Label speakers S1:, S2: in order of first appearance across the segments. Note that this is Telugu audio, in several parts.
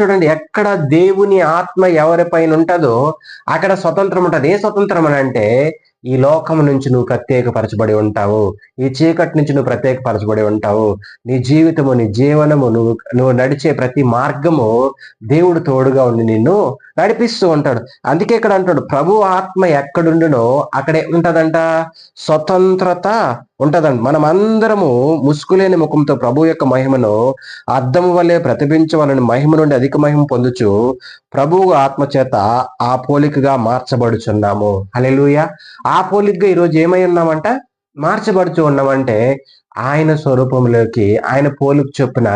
S1: చూడండి ఎక్కడ దేవుని ఆత్మ ఎవరిపైన ఉంటుందో అక్కడ స్వతంత్రం ఉంటుంది. ఏ స్వతంత్రం అని అంటే ఈ లోకం నుంచి నువ్వు ప్రత్యేకపరచబడి ఉంటావు. ఈ చీకటి నుంచి నువ్వు ప్రత్యేకపరచబడి ఉంటావు. నీ జీవితము నీ జీవనము నువ్వు నువ్వు నడిచే ప్రతి మార్గము దేవుడు తోడుగా ఉండి నిన్ను నడిపిస్తూ ఉంటాడు. అందుకే ఇక్కడ అంటాడు ప్రభు ఆత్మ ఎక్కడుండునో అక్కడే ఉంటదంట. స్వతంత్రత ఉంటదండి. మనం అందరము ముసుగులేని ముఖంతో ప్రభు యొక్క మహిమను అద్దము వల్లే ప్రతిబించవలని మహిమ నుండి అధిక మహిమ పొందుచు ప్రభువు ఆత్మ చేత ఆ పోలికగా మార్చబడుచున్నాము. అలెలుయ ఆ పోలికగా ఈరోజు ఏమై ఉన్నామంట మార్చబడుచు ఉన్నామంటే ఆయన స్వరూపంలోకి ఆయన పోలిక చొప్పున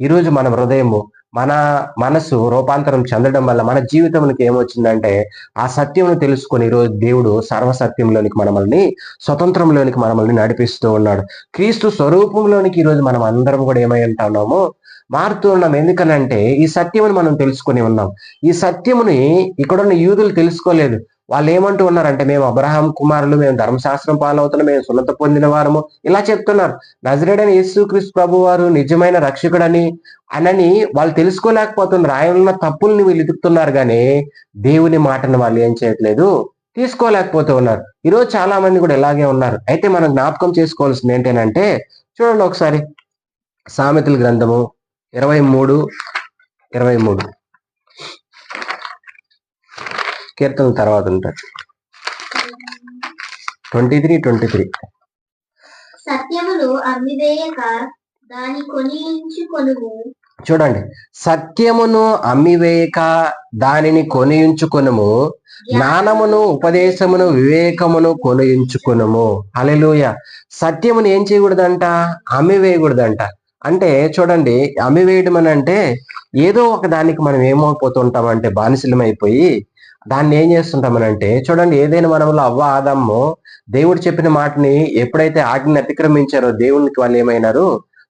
S1: ఈరోజు మన హృదయము మన మనసు రూపాంతరం చెందడం వల్ల మన జీవితంలోకి ఏమొచ్చిందంటే ఆ సత్యమును తెలుసుకొని ఈరోజు దేవుడు సర్వసత్యంలోనికి మనల్ని స్వతంత్రంలోనికి మనల్ని నడిపిస్తూ ఉన్నాడు. క్రీస్తు స్వరూపంలోనికి ఈరోజు మనం అందరం కూడా ఏమై ఉంటున్నామో మారుతూ ఉన్నాం. ఎందుకనంటే ఈ సత్యమును మనం తెలుసుకొని ఉన్నాం. ఈ సత్యముని ఇక్కడున్న యూదులు తెలుసుకోలేదు. వాళ్ళు ఏమంటూ ఉన్నారంటే మేము అబ్రహాం కుమారులు మేము ధర్మశాస్త్రం పాలవుతున్నాం మేము సున్నత పొందిన వారము. ఇలా చెప్తున్నారు. నజరేడని యేసుక్రీస్తు ప్రభు వారు నిజమైన రక్షకుడని అనని వాళ్ళు తెలుసుకోలేకపోతున్నారు ఆయన తప్పుల్ని వీళ్ళు ఎదుగుతున్నారు కానీ దేవుని మాటను వాళ్ళు ఏం చేయట్లేదు తీసుకోలేకపోతూ ఉన్నారు. ఈరోజు చాలా మంది కూడా ఇలాగే ఉన్నారు. అయితే మనం జ్ఞాపకం చేసుకోవాల్సింది ఏంటంటే చూడండి ఒకసారి సామెతల గ్రంథము ఇరవై మూడు ఇరవై మూడు. కీర్తన తర్వాత ఉంటాడు. Twenty three twenty three.
S2: సత్యమును అమ్మివేయక దాని కొనియించుకొనుము
S1: చూడండి. సత్యమును అమ్మివేయక దానిని కొనియించుకొనుము జ్ఞానమును ఉపదేశమును వివేకమును కొనియించుకొనుము హల్లెలూయ. సత్యమును ఏం చేయకూడదంట? అమ్మివేయకూడదంట. అంటే చూడండి అమ్మివేయడం అని అంటే ఏదో ఒక దానికి మనం ఏమైపోతుంటామంటే బానిసలమైపోయి దాన్ని ఏం చేస్తుంటామనంటే చూడండి ఏదైనా మనములో అవ్వ ఆదమ్ము దేవుడు చెప్పిన మాటని ఎప్పుడైతే ఆజ్ఞని అతిక్రమించారో దేవునికి వాళ్ళు ఏమైనారు?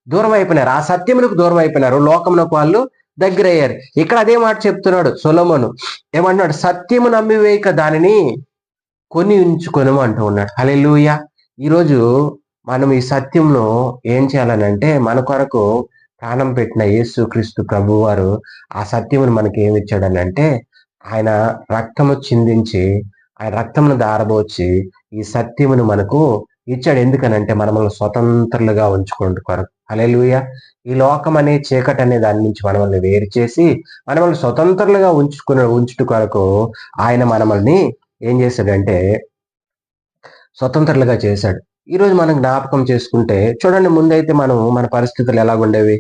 S1: దూరం అయిపోయినారు ఆ సత్యములకు దూరం అయిపోయినారు లోకమునకు వాళ్ళు దగ్గర అయ్యారు ఇక్కడ అదే మాట చెప్తున్నాడు సొలమును. ఏమంటున్నాడు? సత్యము నమ్మివేయక దానిని కొని ఉంచుకొను అంటూ ఉన్నాడు. హల్లెలూయా! ఈరోజు మనం ఈ సత్యంను ఏం చేయాలనంటే మన కొరకు ప్రాణం పెట్టిన యేసు క్రీస్తు ప్రభు వారు ఆ సత్యమును మనకి ఏమి ఇచ్చాడనంటే ఆయన రక్తము చిందించి ఆయన రక్తమును దారబోచి ఈ సత్యమును మనకు ఇచ్చాడు. ఎందుకనంటే మనల్ని స్వతంత్రులుగా ఉంచుకోండి కొరకు అలెలుయ ఈ లోకం అనే చీకటి అనే దాని నుంచి మనల్ని వేరు చేసి మనల్ని స్వతంత్రులుగా ఉంచుకుని ఉంచుట కొరకు ఆయన మనల్ని ఏం చేశాడంటే స్వతంత్రులుగా చేశాడు. ఈరోజు మనం జ్ఞాపకం చేసుకుంటే చూడండి ముందైతే మనం మన పరిస్థితులు ఎలాగుండేవి?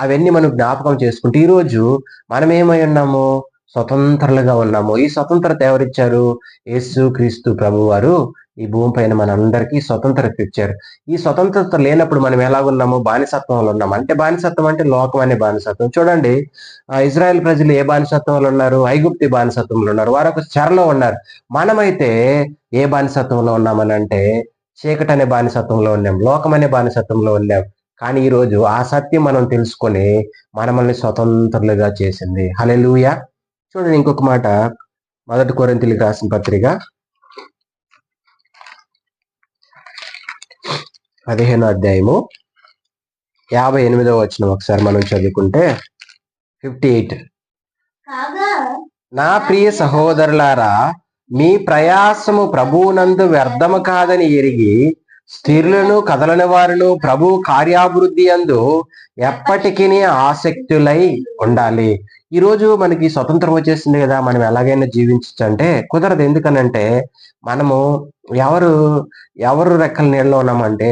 S1: అవన్నీ మనం జ్ఞాపకం చేసుకుంటే ఈరోజు మనం ఏమై ఉన్నాము? స్వతంత్రులుగా ఉన్నాము. ఈ స్వతంత్రత ఎవరిచ్చారు? యేసు క్రీస్తు ప్రభు వారు ఈ భూమి పైన మనందరికీ స్వతంత్రత ఇచ్చారు. ఈ స్వతంత్రత లేనప్పుడు మనం ఎలాగున్నాము? బానిసత్వంలో ఉన్నాము. అంటే బానిసత్వం అంటే లోకం అనే బానిసత్వం. చూడండి ఇజ్రాయెల్ ప్రజలు ఏ బానిసత్వంలో ఉన్నారు? ఐగుప్తి బానిసత్వంలో ఉన్నారు. వారు ఒక చెరలో ఉన్నారు. మనమైతే ఏ బానిసత్వంలో ఉన్నామని అంటే చీకటి అనే బానిసత్వంలో ఉన్నాం. లోకం అనే బానిసత్వంలో ఉన్నాం. కానీ ఈ రోజు ఆ సత్యం మనం తెలుసుకొని మనమల్ని స్వతంత్రులుగా చేసింది. హలెలూయ చూడండి ఇంకొక మాట. మొదటి కొరింతలకు రాసిన పత్రిక. పదిహేనో అధ్యాయము. యాభై ఎనిమిదో వచ్చిన ఒకసారి మనం చదువుకుంటే ఫిఫ్టీ ఎయిట్ నా ప్రియ సహోదరులారా మీ ప్రయాసము ప్రభువునందు వ్యర్థము కాదని ఎరిగి స్త్రీలను కదలని వారును ప్రభు కార్యాభివృద్ధి అందు ఎప్పటికీ ఆసక్తులై ఉండాలి. ఈ రోజు మనకి స్వతంత్రం వచ్చేసింది కదా మనం ఎలాగైనా జీవించచ్చు అంటే కుదరదు. ఎందుకనంటే మనము ఎవరు ఎవరు రెక్కల నీళ్ళలో ఉన్నామంటే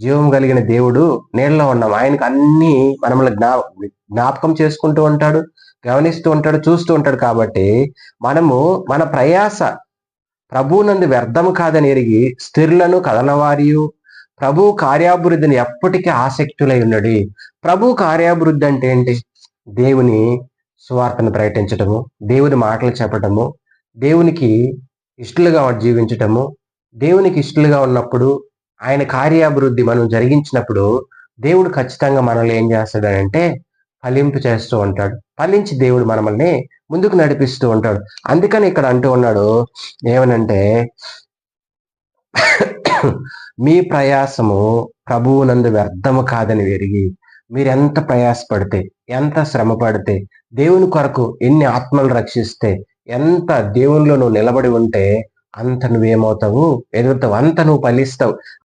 S1: జీవం కలిగిన దేవుడు నీళ్ళలో ఉన్నాం. ఆయనకు అన్ని మనల్ని జ్ఞా జ్ఞాపకం చేసుకుంటూ ఉంటాడు గమనిస్తూ ఉంటాడు చూస్తూ ఉంటాడు కాబట్టి మనము మన ప్రయాస ప్రభువునందు వ్యర్థము కాదని ఎరిగి స్థిరులను కదలవారియు. ప్రభు కార్యాభివృద్ధిని ఎప్పటికీ ఆసక్తులై ఉన్నాడు. ప్రభు కార్యాభివృద్ధి అంటే ఏంటి? దేవుని సువార్తను ప్రకటించటము దేవుని మాటలు చెప్పటము దేవునికి ఇష్టలుగా జీవించటము దేవునికి ఇష్టలుగా ఉన్నప్పుడు ఆయన కార్యాభివృద్ధి మనం జరిగించినప్పుడు దేవుడు ఖచ్చితంగా మనల్ని ఏం చేస్తాడంటే ఫలింపు చేస్తూ ఉంటాడు. ఫలించి దేవుడు మనల్ని ముందుకు నడిపిస్తూ ఉంటాడు. అందుకని ఇక్కడ అంటూ ఉన్నాడు ఏమనంటే మీ ప్రయాసము ప్రభువునందు వ్యర్థము కాదని పెరిగి మీరు ఎంత ప్రయాసపడితే ఎంత శ్రమ పడితే దేవుని కొరకు ఎన్ని ఆత్మలు రక్షిస్తే ఎంత దేవునిలో నువ్వు నిలబడి ఉంటే అంత నువ్వేమవుతావు ఎదుగుతావు అంత నువ్వు ఫలిస్తావు.